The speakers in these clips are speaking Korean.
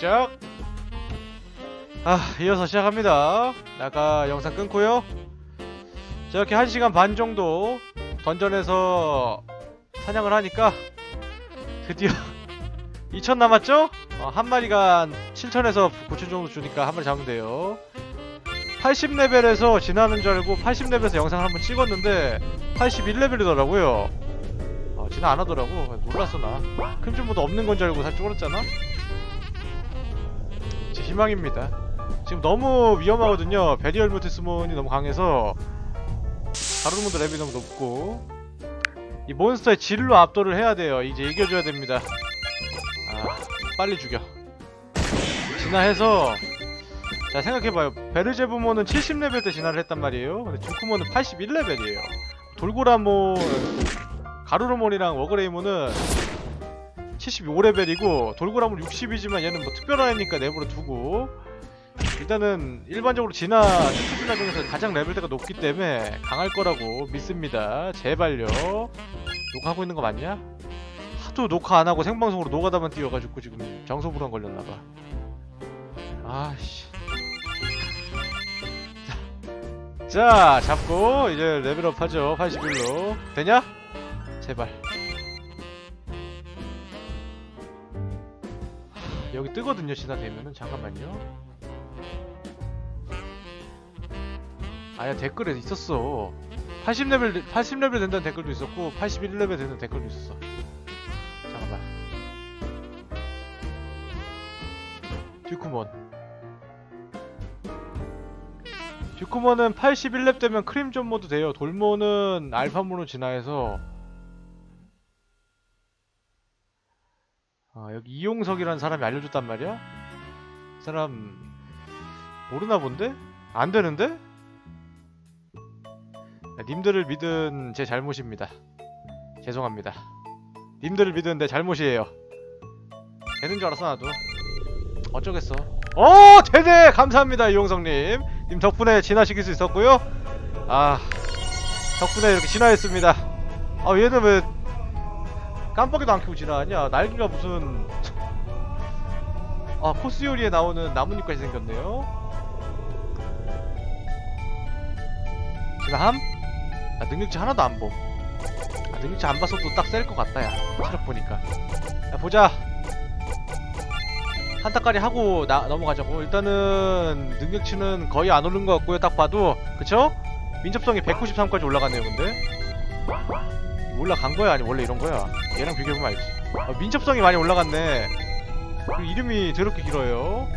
시작. 아 이어서 시작합니다. 아까 영상 끊고요. 자 이렇게 1시간 반 정도 던전에서 사냥을 하니까 드디어 2천 남았죠? 어, 한 마리가 한 7천에서 9천 정도 주니까 한 마리 잡으면 돼요. 80레벨에서 지나는 줄 알고 80레벨에서 영상을 한번 찍었는데 81레벨이더라고요. 어, 지나 안 하더라고. 놀랐어 나. 큰좀보다 없는 건 줄 알고 살 쫄았잖아. 제 희망입니다. 지금 너무 위험하거든요. 베리얼 무티스몬이 너무 강해서 가루문도 랩이 너무 높고 이 몬스터의 질로 압도를 해야 돼요. 이제 이겨줘야 됩니다. 아 빨리 죽여. 진화해서 자 생각해봐요. 베르제부모는 70레벨 때 진화를 했단 말이에요. 근데 주쿠모는 81레벨이에요. 돌고라몬 가루르몬이랑 워그레이몬은 75레벨이고 돌고라몬 60이지만 얘는 뭐 특별한 애니까 내버려 두고. 일단은 일반적으로 진화 특수진화 중에서 가장 레벨대가 높기 때문에 강할 거라고 믿습니다. 제발요. 녹화하고 있는 거 맞냐? 하도 녹화 안 하고 생방송으로 노가다만 띄워가지고 지금 정서불안 걸렸나봐. 아씨. 자 잡고 이제 레벨업 하죠. 81로. 되냐? 제발 여기 뜨거든요 진화 되면은. 잠깐만요. 아야 댓글에 있었어. 80레벨 80레벨 된다는 댓글도 있었고 81레벨 된다는 댓글도 있었어. 잠깐만. 듀쿠몬. 듀쿠몬은 81렙 되면 크림존 모드 돼요. 돌몬은 알파몬으로 진화해서 아 여기 이용석이라는 사람이 알려줬단 말이야? 이 사람 모르나 본데? 안 되는데? 야, 님들을 믿은 제 잘못입니다. 죄송합니다. 님들을 믿은 내 잘못이에요. 되는 줄 알았어 나도. 어쩌겠어. 어 되네 감사합니다 이용성님. 님 덕분에 진화시킬 수 있었고요. 아 덕분에 이렇게 진화했습니다. 아 얘는 왜 깜빡이도 안 켜고 진화하냐? 날개가 무슨 아 코스 요리에 나오는 나뭇잎까지 생겼네요. 진화함? 아, 능력치 하나도 안 봄. 아, 능력치 안 봤어도 딱셀 것 같다, 야. 체력 보니까. 야, 보자. 한타까리 하고 나, 넘어가자고. 일단은, 능력치는 거의 안 오른 것 같고요, 딱 봐도. 그쵸? 민첩성이 193까지 올라갔네요, 근데. 올라간 거야? 아니, 원래 이런 거야? 얘랑 비교해보면 알지. 아, 민첩성이 많이 올라갔네. 이름이 더럽게 길어요.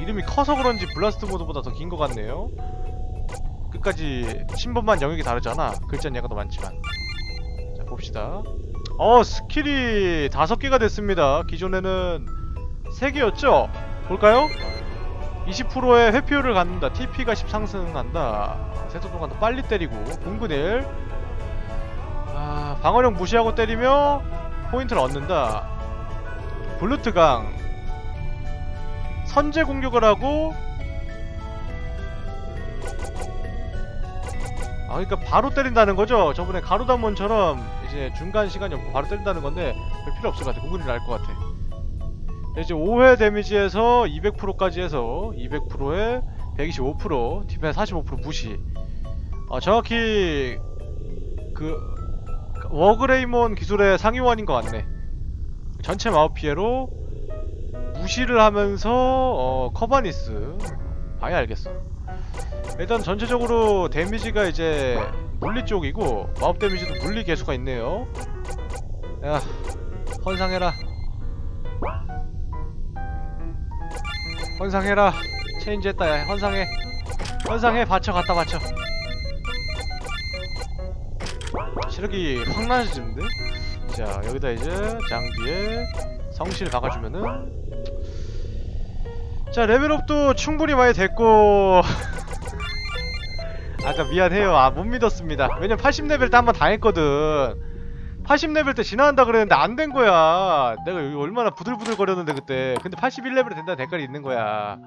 이름이 커서 그런지 블라스트 모드보다 더 긴 것 같네요. 끝까지 신분만 영역이 다르잖아 글자는 얘가 더 많지만 자 봅시다 어 스킬이 다섯 개가 됐습니다 기존에는 세 개였죠? 볼까요? 20%의 회피율을 갖는다 TP가 10 상승한다 더 빨리 때리고 공근 1 아, 방어력 무시하고 때리며 포인트를 얻는다 블루트강 선제 공격을 하고 아 그러니까 바로 때린다는 거죠? 저번에 가루다몬처럼 이제 중간 시간이 없고 바로 때린다는 건데 별 필요 없을 것 같아. 구분이 날것 같아. 이제 5회 데미지에서 200%까지 해서 200%에 125% 디펜스 45% 무시 어, 정확히 그 워그레이몬 기술의 상위원인 것 같네. 전체 마법 피해로 무시를 하면서 어, 커바니스. 아예 알겠어. 일단 전체적으로 데미지가 이제 물리 쪽이고 마법 데미지도 물리 개수가 있네요. 야 헌상해라. 헌상해라. 체인지 했다 야 헌상해. 헌상해. 받쳐 갖다 받쳐 시력이 확 나아지는데? 자 여기다 이제 장비에 성실 박아주면은. 자 레벨업도 충분히 많이 됐고. 아까 미안해요. 아 못 믿었습니다. 왜냐면 80레벨 때 한 번 당했거든. 80레벨 때 지나간다 그랬는데 안 된 거야. 내가 여기 얼마나 부들부들 거렸는데 그때. 근데 81레벨에 된다는 댓글이 있는 거야.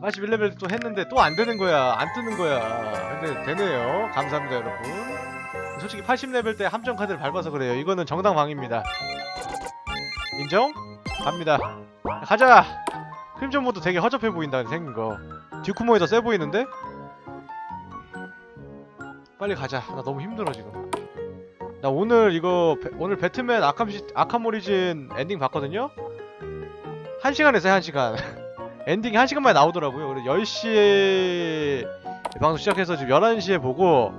81레벨 또 했는데 또 안 되는 거야. 안 뜨는 거야. 근데 되네요. 감사합니다 여러분 솔직히 80레벨 때 함정 카드를 밟아서 그래요. 이거는 정당방입니다. 인정? 갑니다. 가자. 크림전 모드 되게 허접해 보인다 생긴 거. 듀쿠모이 더세 보이는데? 빨리 가자. 나 너무 힘들어 지금. 나 오늘 이거 배- 오늘 배트맨 아캄 시, 아캄 오리진 엔딩 봤거든요? 1시간 했어요 1시간. 엔딩이 1시간 만에 나오더라고요. 그래서 10시에 방송 시작해서 지금 11시에 보고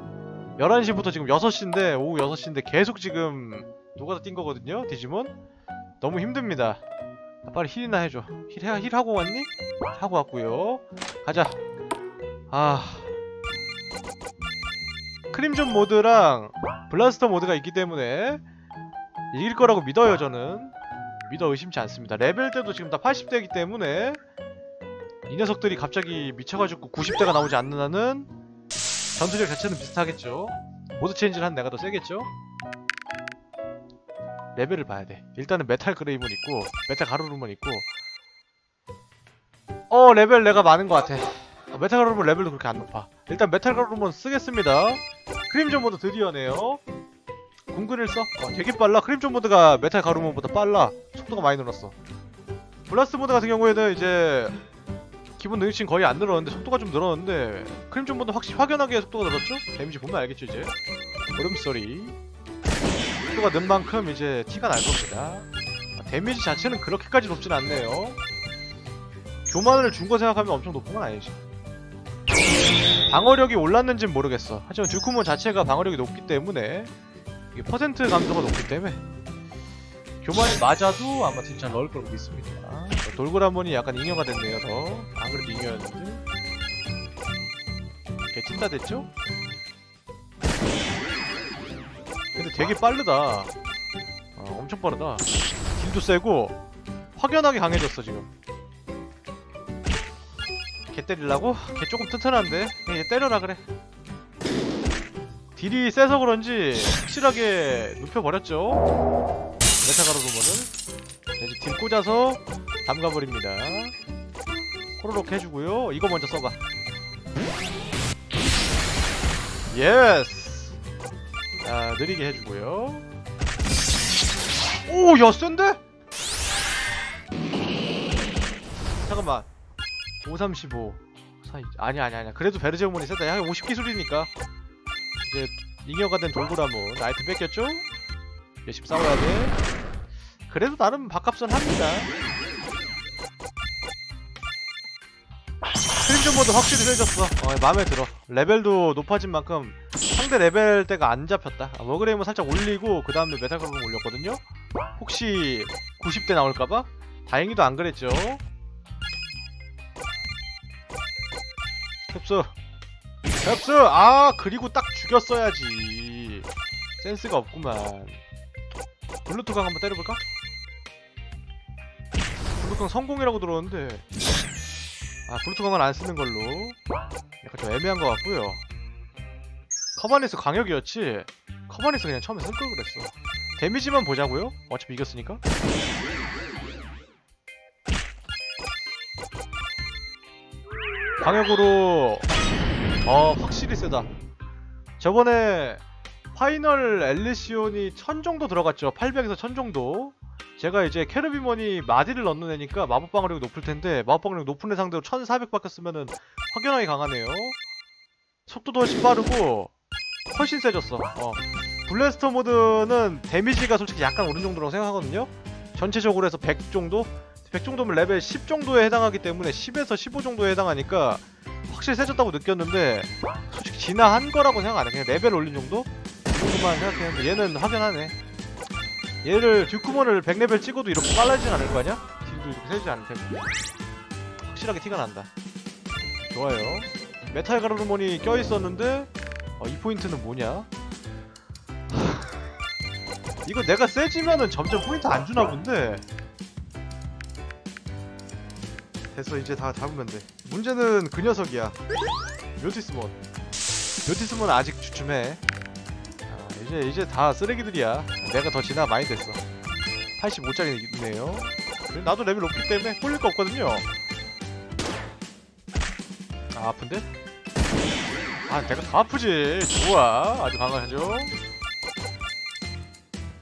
11시부터 지금 6시인데 오후 6시인데 계속 지금 노가다 뛴 거거든요 디지몬? 너무 힘듭니다. 아, 빨리 힐이나 해줘. 힐, 해- 힐 하고 왔니? 하고 왔고요. 가자. 아. 크림존 모드랑 블라스터 모드가 있기 때문에 이길 거라고 믿어요 저는. 믿어 의심치 않습니다. 레벨 때도 지금 다 80대이기 때문에 이 녀석들이 갑자기 미쳐가지고 90대가 나오지 않는 한은 전투력 자체는 비슷하겠죠? 모드 체인지를 한 내가 더 세겠죠? 레벨을 봐야 돼. 일단은 메탈 그레이몬 있고 메탈 가루루몬 있고. 어 레벨 내가 많은 것 같아. 어, 메탈 가루루몬 레벨도 그렇게 안 높아. 일단 메탈 가루루몬 쓰겠습니다. 크림존 모드 드디어네요. 궁근을 써? 어, 되게 빨라. 크림존 모드가 메탈 가루몬보다 빨라. 속도가 많이 늘었어. 블라스트 모드 같은 경우에는 이제 기본 능력치는 거의 안 늘었는데 속도가 좀 늘었는데 크림존 모드 확실히 확연하게 속도가 늘었죠? 데미지 보면 알겠죠 이제? 울음소리. 속도가 는 만큼 이제 티가 날 겁니다. 아, 데미지 자체는 그렇게까지 높진 않네요. 교만을 준 거 생각하면 엄청 높은 건 아니지. 방어력이 올랐는진 모르겠어. 하지만 듀쿠몬 자체가 방어력이 높기 때문에 이게 퍼센트 감소가 높기 때문에 교만이 맞아도 아마 진짜 넣을 거라고 믿습니다. 돌고라몬이 약간 잉여가 됐네요 더 안 그래도 잉여였는데. 개 찐따 됐죠? 근데 되게 빠르다. 어, 엄청 빠르다. 딜도 세고 확연하게 강해졌어 지금. 개 때리려고? 개 조금 튼튼한데? 얘 때려라 그래. 딜이 세서 그런지 확실하게 눕혀버렸죠 메타가로 루머는 이제 딜 꽂아서 담가버립니다. 호로록 해주고요. 이거 먼저 써봐. 예스! 자 느리게 해주고요. 오야 센데? 잠깐만. 535 사이 아니 아니 아니 그래도 베르제오몬이 세다 야 50 기술이니까. 이제 잉여가 된 돌고라몬 아이템 뺏겼죠? 열심히 싸워야 돼. 그래도 나름 밥값은 합니다. 크림존 모드 확실히 세졌어. 어 마음에 들어. 레벨도 높아진 만큼 상대 레벨대가 안 잡혔다. 아, 워그레임은 살짝 올리고 그 다음에 메탈가루를 올렸거든요. 혹시 90대 나올까봐? 다행히도 안 그랬죠. 흡수. 흡수! 아 그리고 딱 죽였어야지. 센스가 없구만 블루투강 한번 때려볼까? 블루투강 성공이라고 들었는데. 아 블루투강은 안 쓰는 걸로. 약간 좀 애매한 것 같고요. 커바니스 강력이었지? 커바니스 그냥 처음에 쓸 걸 그랬어. 데미지만 보자고요? 어차피 이겼으니까? 강력으로. 어 확실히 세다. 저번에 파이널 엘리시온이 1000 정도 들어갔죠 800에서 1000 정도 제가 이제 캐르비몬이 마디를 넣는 애니까 마법 방어력이 높을 텐데 마법 방어력 높은 애 상대로 1400밖에 쓰면은 확연하게 강하네요 속도도 훨씬 빠르고 훨씬 세졌어 어 블래스터 모드는 데미지가 솔직히 약간 오른 정도라고 생각하거든요 전체적으로 해서 100 정도? 100 정도면 레벨 10 정도에 해당하기 때문에 10에서 15 정도에 해당하니까 확실히 세졌다고 느꼈는데 솔직히 진화한 거라고 생각 안 해. 그냥 레벨 올린 정도? 그 정도만 생각했는데 얘는 확연하네. 얘를 듀쿠몬을 100레벨 찍어도 이렇게 빨라지진 않을 거 아니야? 딜도 이렇게 세지 않을 테고. 확실하게 티가 난다. 좋아요. 메탈 가르르몬이 껴있었는데 어, 이 포인트는 뭐냐? 이거 내가 세지면은 점점 포인트 안 주나 본데 됐어 이제 다 잡으면 돼 문제는 그 녀석이야 묘티스몬 묘티스몬 아직 주춤해 아, 이제 이제 다 쓰레기들이야. 내가 더 진화 많이 됐어. 85짜리 있네요. 나도 레벨 높기 때문에 꼴릴 거 없거든요. 아 아픈데? 아 내가 더 아프지. 좋아. 아주 강하죠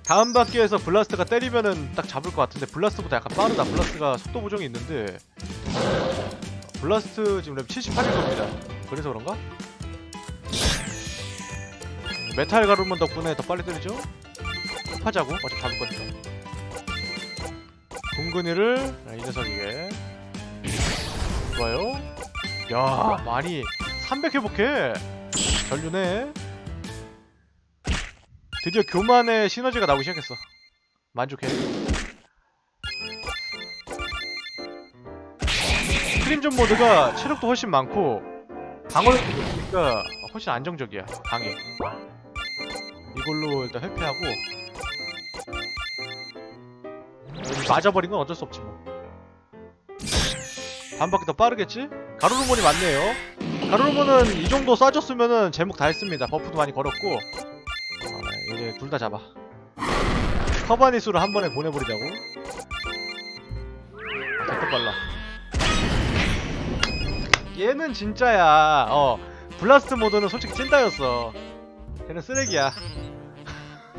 다음 바퀴에서 블라스트가 때리면은 딱 잡을 것 같은데 블라스트보다 약간 빠르다. 블라스트가 속도 보정이 있는데. 블라스트 지금 랩 78일 겁니다. 그래서 그런가? 메탈 가루몬 덕분에 더 빨리 때리죠? 하자고 어차피 잡을 거니까. 둥근이를 아, 이 녀석에게 좋아요. 야 많이 300 회복해. 전륜해. 드디어 교만의 시너지가 나오기 시작했어. 만족해. 크림존 모드가 체력도 훨씬 많고 방어력도 높으니까 훨씬 안정적이야 방해 이걸로 일단 회피하고 맞아버린 건 어쩔 수 없지 뭐 반 바퀴 더 빠르겠지? 가루르몬이 많네요 가루르몬은 이 정도 쏴줬으면은 제목 다 했습니다 버프도 많이 걸었고 어, 이제 둘 다 잡아 커바니수를 한 번에 보내버리자고 아, 됐다 빨라 얘는 진짜야. 어. 블라스트 모드는 솔직히 찐따였어. 걔는 쓰레기야.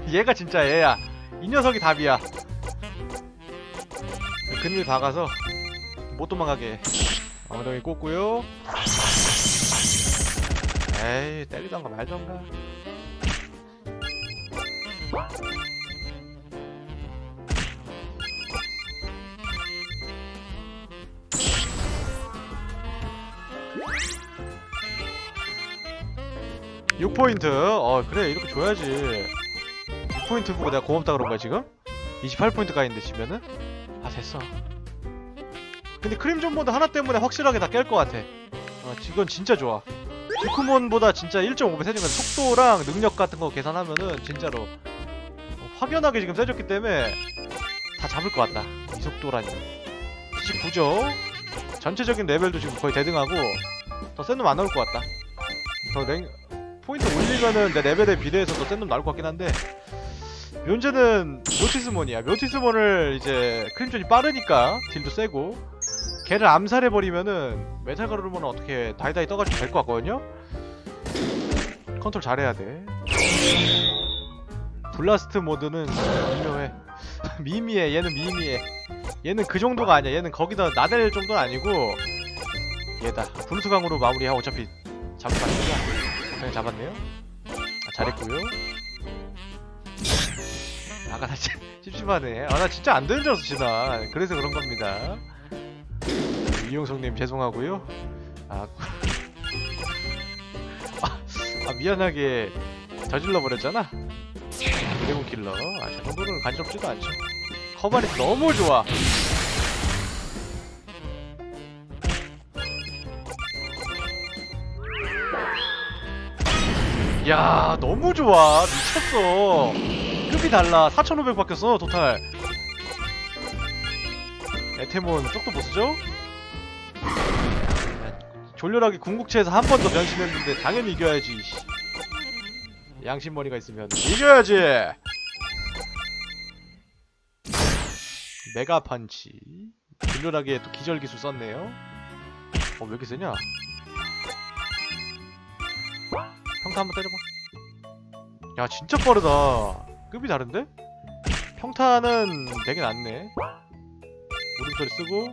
얘가 진짜 얘야. 이 녀석이 답이야. 근일 박아서 못 도망가게 해. 엉덩이 꽂고요. 에이 때리던가 말던가. 육 포인트 어 그래 이렇게 줘야지 6포인트 보고 내가 고맙다 그런 거야 지금? 28포인트 가있는데 지면은? 아 됐어. 근데 크림존 모드 하나 때문에 확실하게 다 깰 것 같아. 어 이건 진짜 좋아. 피크몬보다 진짜 1.5배 세진 건 속도랑 능력 같은 거 계산하면은 진짜로 어, 확연하게 지금 세졌기 때문에 다 잡을 것 같다. 이 속도라니. 79죠? 전체적인 레벨도 지금 거의 대등하고 더 센 놈 안 나올 것 같다. 더 냉... 포인트 올리면은 내 레벨에 비례해서 더 센 놈 나올 것 같긴 한데 묘제는 묘티스몬이야. 묘티스몬을 이제 크림존이 빠르니까 딜도 세고 걔를 암살해버리면은 메탈 가루르몬은 어떻게 다이다이 떠가지고 될 것 같거든요? 컨트롤 잘해야 돼. 블라스트 모드는 미묘해. 미미해. 얘는 미미해. 얘는 그 정도가 아니야. 얘는 거기다 나댈 정도는 아니고 얘다. 분수강으로 마무리하고 어차피 잡을 거 아니야. 그냥 잡았네요. 아, 잘했고요 아까 나 진- 찝찝하네. 아 나 진짜 안 되는 줄 알았어 진아. 그래서 그런 겁니다. 이용성님 죄송하고요. 아, 아, 아 미안하게 저질러 버렸잖아. 드래곤 킬러. 아저 정도는 간지럽지도 않죠. 커버리 너무 좋아. 야 너무 좋아. 미쳤어 급이 달라. 4,500 바뀌었어 토탈. 에테몬 쪽도 보스죠? 졸렬하게 궁극체에서 한 번 더 변신했는데 당연히 이겨야지 씨. 양심머리가 있으면 이겨야지! 메가 펀치. 졸렬하게 또 기절 기술 썼네요. 어 왜 이렇게 세냐? 평타 한번 때려봐. 야 진짜 빠르다 급이 다른데? 평타는 되게 낫네 울음소리 쓰고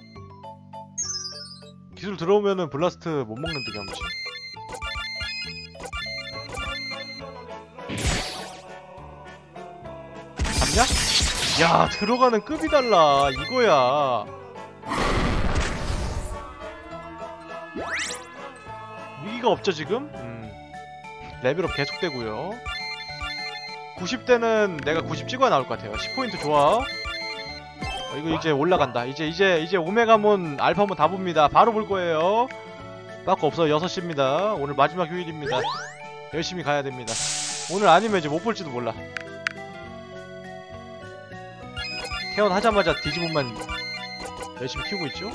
기술 들어오면은 블라스트 못 먹는 듯 경험치 잡냐? 야 들어가는 급이 달라 이거야 위기가 없죠 지금? 음. 레벨업 계속되고요 90대는 내가 90 찍어야 나올 것 같아요. 10포인트 좋아. 어, 이거 이제 올라간다. 이제 이제 이제 오메가몬 알파몬 다 봅니다. 바로 볼 거예요. 빠꾸 없어요 6시입니다. 오늘 마지막 휴일입니다. 열심히 가야 됩니다. 오늘 아니면 이제 못 볼지도 몰라. 태어나자마자 디지몬만 열심히 키우고 있죠?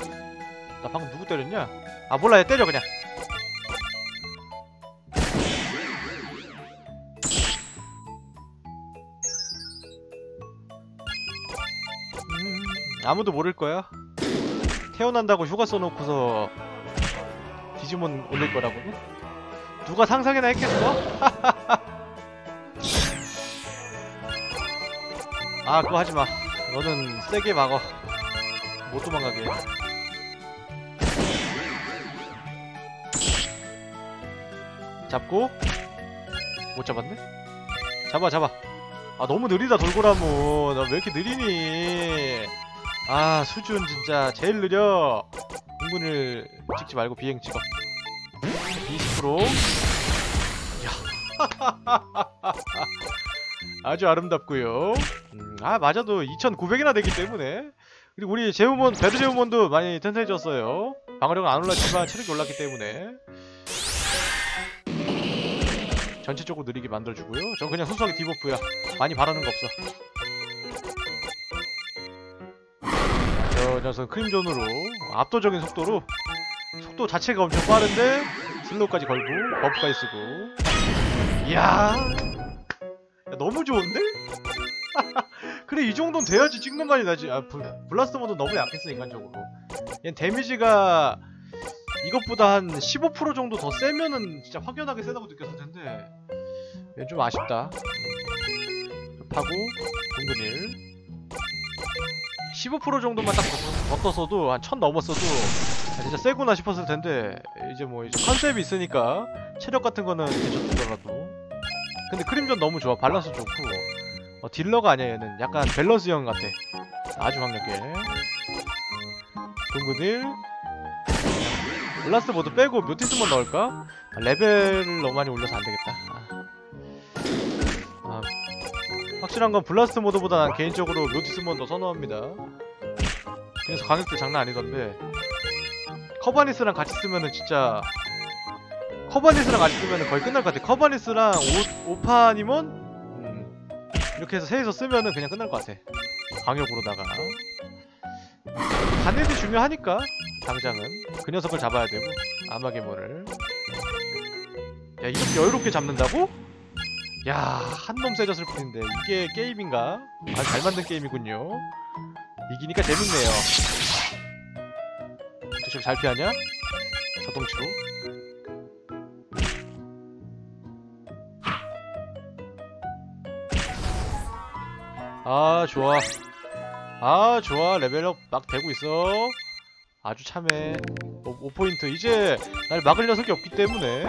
나 방금 누구 때렸냐? 아 몰라 얘 때려 그냥 아무도 모를 거야. 태어난다고 휴가 써놓고서 디지몬 올릴 거라고는? 누가 상상이나 했겠어? 아 그거 하지마 너는 세게 막어 못 도망가게 잡고 못 잡았네? 잡아 잡아 아 너무 느리다 돌고라무 나 왜 이렇게 느리니 아 수준 진짜 제일 느려. 공군을 찍지 말고 비행 찍어. 20% 야. 아주 아름답고요. 음, 아 맞아도 2900이나 되기 때문에. 그리고 우리 제우몬 배드 제우몬도 많이 튼튼해졌어요. 방어력은 안 올랐지만 체력이 올랐기 때문에. 전체적으로 느리게 만들어주고요. 전 그냥 순수하게 디버프야 많이 바라는 거 없어 저 녀석 크림존으로 압도적인 속도로 속도 자체가 엄청 빠른데 슬로우까지 걸고 버프까지 쓰고. 이야. 야, 너무 좋은데? 그래 이 정도는 돼야지 찍는 맛이 나지. 아 블, 블라스터 모드 너무 약했어 인간적으로. 얘 데미지가 이것보다 한 15% 정도 더 세면은 진짜 확연하게 세다고 느꼈을 텐데. 얘 좀 아쉽다. 파고 동근일 15% 정도만 딱 더- 더 떴어도 한 1000 넘었어도 아, 진짜 세구나 싶었을 텐데 이제 뭐 이제 컨셉이 있으니까 체력 같은 거는 괜찮더라도. 근데 크림전 너무 좋아. 밸런스 좋고. 어, 딜러가 아니야 얘는. 약간 밸런스형 같아. 아주 강력해. 동근일 블라스트 모드 빼고 묘티스몬 넣을까? 아, 레벨을 너무 많이 올려서 안되겠다 확실한 건 블라스트 모드보다 난 개인적으로 묘티스몬 더 선호합니다. 그래서 가격도 장난 아니던데. 커바니스랑 같이 쓰면은 진짜 커바니스랑 같이 쓰면은 거의 끝날 것 같아. 커바니스랑 오, 오파니몬 음, 이렇게 해서 셋이서 쓰면은 그냥 끝날 것 같아. 강력으로다가. 가넷이 중요하니까 당장은. 그 녀석을 잡아야 되고 아마게모를. 야 이렇게 여유롭게 잡는다고? 야 한 놈 세졌을 뿐인데 이게 게임인가? 아 잘 만든 게임이군요. 이기니까 재밌네요. 도대체 잘 피하냐? 자동치로 아 좋아. 아 좋아. 레벨업 막 되고 있어 아주 참해 5, 포인트. 이제 날 막을 녀석이 없기 때문에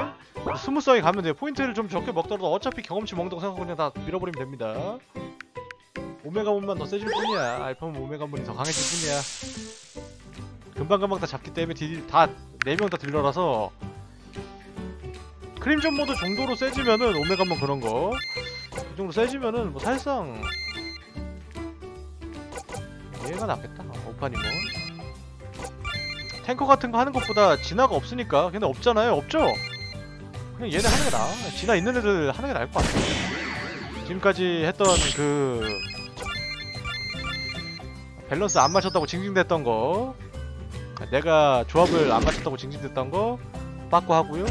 스무스하게 가면 돼요. 포인트를 좀 적게 먹더라도 어차피 경험치 먹는다고 생각하고 그냥 다 밀어버리면 됩니다. 오메가몬만 더 세질 뿐이야. 알파몬 오메가몬이 더 강해질 뿐이야. 금방금방 다 잡기 때문에 딜 다 4명 다 딜러라서 크림존 모드 정도로 세지면은 오메가몬 그런 거 그 정도 세지면은 뭐 사실상 얘가 낫겠다. 어, 오파니몬 탱커 같은 거 하는 것보다 진화가 없으니까 근데 없잖아요. 없죠? 그냥 얘네 하는 게 나아. 진화 있는 애들 하는 게 나을 것 같아. 지금까지 했던 그 밸런스 안 맞췄다고 징징댔던 거 내가 조합을 안 맞췄다고 징징댔던 거 빠꾸 하고요.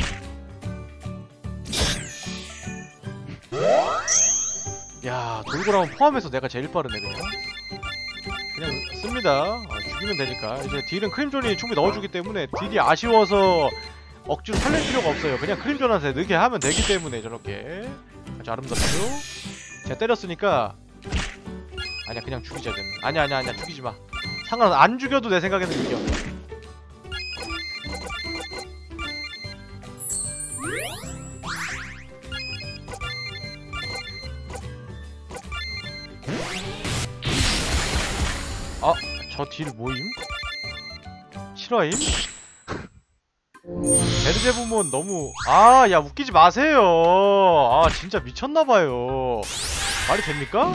야 돌고라면 포함해서 내가 제일 빠르네 그냥 그냥 씁니다. 아, 죽이면 되니까. 이제 딜은 크림존이 충분히 넣어주기 때문에 딜이 아쉬워서 억지로 살릴 필요가 없어요. 그냥 크림존한테 넣게 하면 되기 때문에 저렇게. 아주 아름답죠? 제가 때렸으니까 아니야 그냥 죽이자 쟤는. 아니야 아니야 아니야. 죽이지마. 상관없어. 안 죽여도 내 생각에는 이겨 딜 뭐임? 실화임? 베르제부몬 너무 아, 야 웃기지 마세요. 아, 진짜 미쳤나봐요. 말이 됩니까?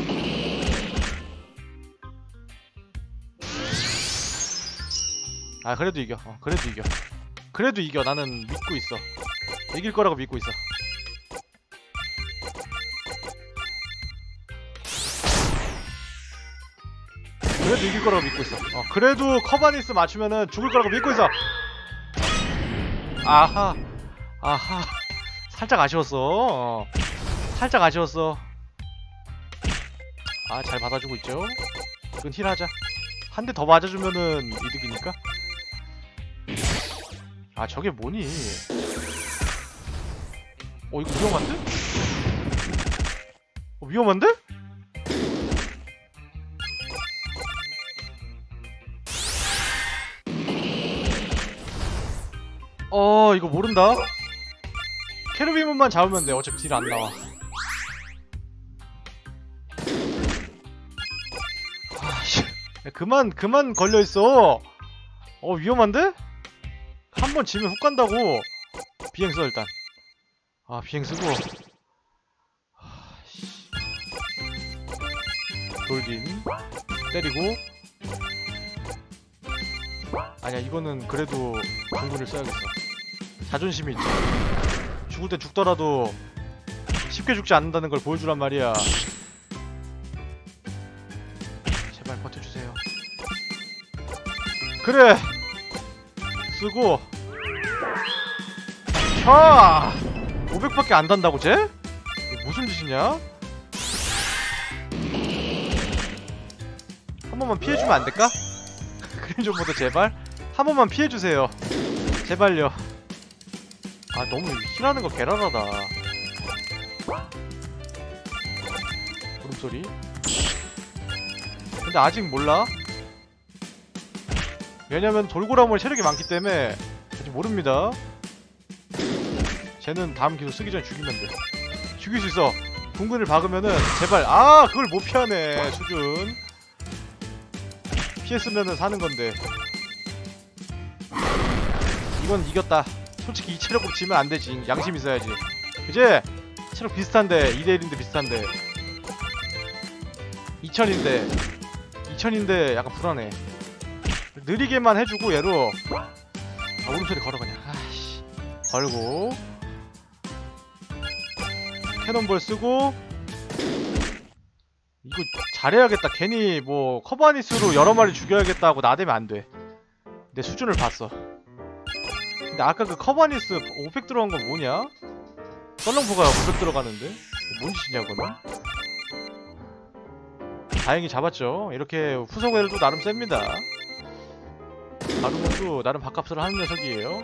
아, 그래도 이겨. 어, 그래도 이겨. 그래도 이겨. 나는 믿고 있어. 이길 거라고 믿고 있어. 그래도 이길 거라고 믿고 있어. 어, 그래도 커바니스 맞추면은 죽을 거라고 믿고 있어. 아하, 아하, 살짝 아쉬웠어. 어, 살짝 아쉬웠어. 아, 잘 받아주고 있죠. 이건 힐하자. 한 대 더 맞아주면은 이득이니까. 아, 저게 뭐니? 어, 이거 위험한데? 어, 위험한데? 어 이거 모른다? 캐르비문만 잡으면 돼. 어차피 딜 안 나와. 아씨. 그만 그만 걸려있어. 어 위험한데? 한 번 지면 훅 간다고. 비행 써 일단. 아 비행 쓰고. 아씨. 돌진. 때리고. 아니야 이거는 그래도 공군을 써야겠어 자존심이 있지 죽을 때 죽더라도 쉽게 죽지 않는다는 걸 보여주란 말이야. 제발 버텨주세요. 그래! 쓰고. 차! 500밖에 안 단다고 쟤? 무슨 짓이냐? 한 번만 피해주면 안 될까? 그림 좀 보다 제발? 한 번만 피해주세요. 제발요 아 너무 힐하는 거 개랄하다. 울음소리? 근데 아직 몰라? 왜냐면 돌고라물 체력이 많기 때문에 아직 모릅니다. 쟤는 다음 기술 쓰기 전에 죽이면 돼. 죽일 수 있어. 궁근을 박으면은 제발. 아 그걸 못 피하네 수준. 피했으면은 사는 건데. 이건 이겼다 솔직히 이 체력으로 지면 안 되지. 양심 있어야지. 그지? 체력 비슷한데 2대1인데 비슷한데. 2000인데. 2000인데 약간 불안해. 느리게만 해주고 얘로. 아 오른손에 걸어 그냥. 아씨. 걸고. 캐논볼 쓰고. 이거 잘해야겠다. 괜히 뭐 커버니스로 여러 마리 죽여야겠다고 나대면 안 돼. 내 수준을 봤어 근데 아까 그 커버니스 500 들어간 건 뭐냐? 썰렁포가 500 들어가는데? 뭔 짓이냐 그거는? 다행히 잡았죠. 이렇게 후속애들도 나름 셉니다. 가루몬도 나름 밥값을 하는 녀석이에요.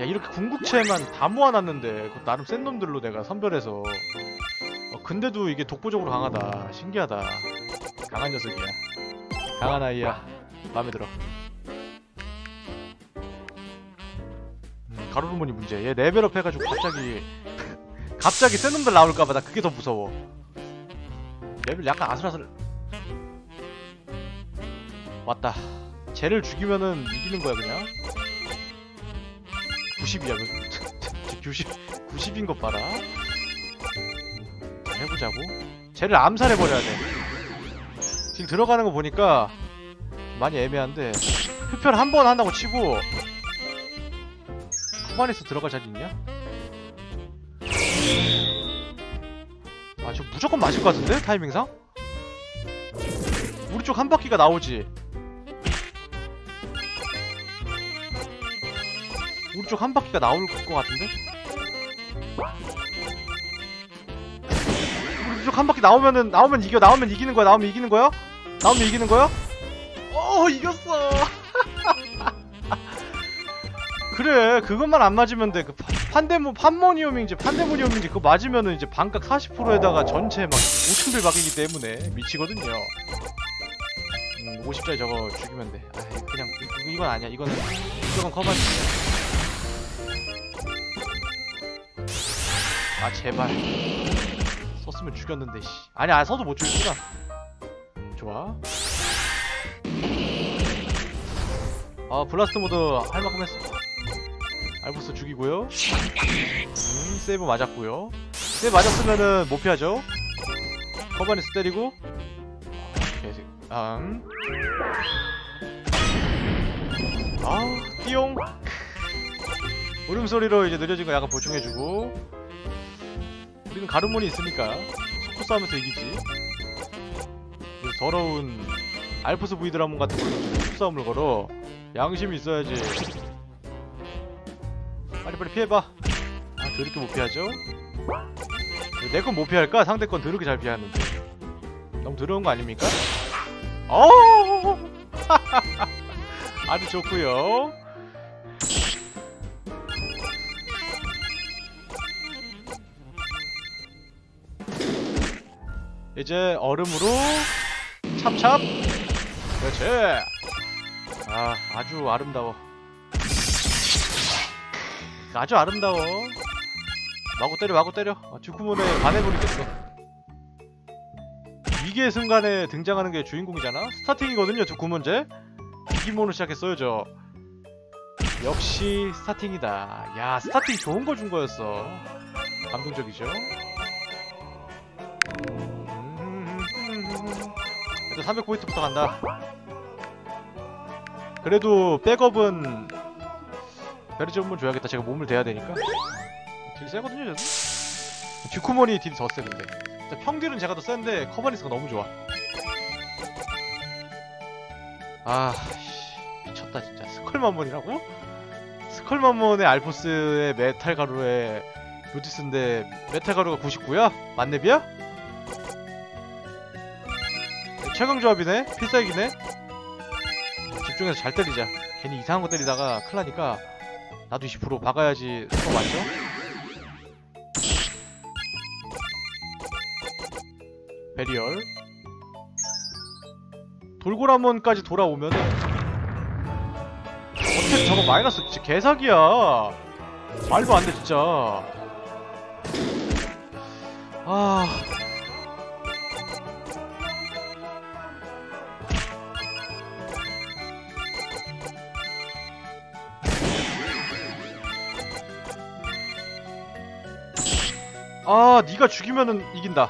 야 이렇게 궁극체만 다 모아놨는데 그거 나름 센 놈들로 내가 선별해서. 어, 근데도 이게 독보적으로 강하다. 신기하다. 강한 녀석이야. 강한 아이야. 마음에 들어 가루르몬이 문제 얘 레벨업 해가지고 갑자기 갑자기 센 놈들 나올까봐 나 그게 더 무서워. 레벨 약간 아슬아슬 왔다. 쟤를 죽이면은 이기는 거야 그냥? 90이야 그 90, 90인 것 봐라. 해보자고. 쟤를 암살해 버려야 돼. 지금 들어가는 거 보니까 많이 애매한데. 흡혈 한 번 한다고 치고 커바니스 들어갈 자리 있냐? 아 저 무조건 맞을 것 같은데 타이밍상? 우리 쪽 한 바퀴가 나오지 우리 쪽 한 바퀴가 나올 것 같은데? 우리 쪽 한 바퀴 나오면은 나오면 이겨 나오면 이기는 거야 나오면 이기는 거야? 나오면 이기는 거야? 어 이겼어 그래 그것만 안 맞으면 돼그 판데모 판모니움인지 판데모니움인지 그거 맞으면은 이제 반각 40%에다가 전체 막 5층들 박이기 때문에 미치거든요. 음 50짜리 저거 죽이면 돼. 아, 그냥 이- 이건 아니야. 이거는 이건 커버니야 아 제발. 썼으면 죽였는데 씨. 아니 안 써도 못 죽였구나. 음, 좋아. 아 블라스트 모드 할 만큼 했어 알보스 죽이고요. 음 세이브 맞았고요. 세이브 맞았으면은 못 피하죠? 커버니스 때리고. 아, 개새 음. 아 띠용. 울음소리로 이제 느려진 거 약간 보충해주고. 우리는 가르몬이 있으니까 속구 싸움에서 이기지. 더러운 알프스 부이드라몬 같은 걸로 속구 싸움을 걸어. 양심이 있어야지 빨리빨리 피해봐. 아 더럽게 못 피하죠? 내 건 못 피할까? 상대 건 더럽게 잘 피하는데. 너무 더러운 거 아닙니까? 어 아주 좋구요. 이제 얼음으로 찹찹. 그렇지. 아 아주 아름다워 아주 아름다워. 마구 때려 마구 때려. 아, 듀쿠몬에 반해버리겠어. 위기의 순간에 등장하는 게 주인공이잖아? 스타팅이거든요 듀쿠몬제. 이기몬으로 시작했어요 저. 역시 스타팅이다. 야 스타팅 좋은 거 준 거였어. 감동적이죠? 일단 300포인트부터 간다. 그래도 백업은 베르지 한번 줘야겠다 제가 몸을 대야 되니까 딜 세거든요 저도 듀쿠몬이 딜이 더세 근데 진짜 평딜은 제가 더 센데 커버리스가 너무 좋아 아 씨, 미쳤다 진짜 스컬만몬이라고? 스컬만몬의 알포스의 메탈 가루에 루티스인데 메탈 가루가 99야? 만렙이야? 최강 조합이네? 필살기네? 집중해서 잘 때리자 괜히 이상한 거 때리다가 큰일 나니까 나도 20% 박아야지. 스core 맞죠? 베리얼. 돌고라몬까지 돌아오면은 어떻게 저거 마이너스 진짜 개사기야. 말도 안 돼 진짜. 아 아, 네가 죽이면은 이긴다.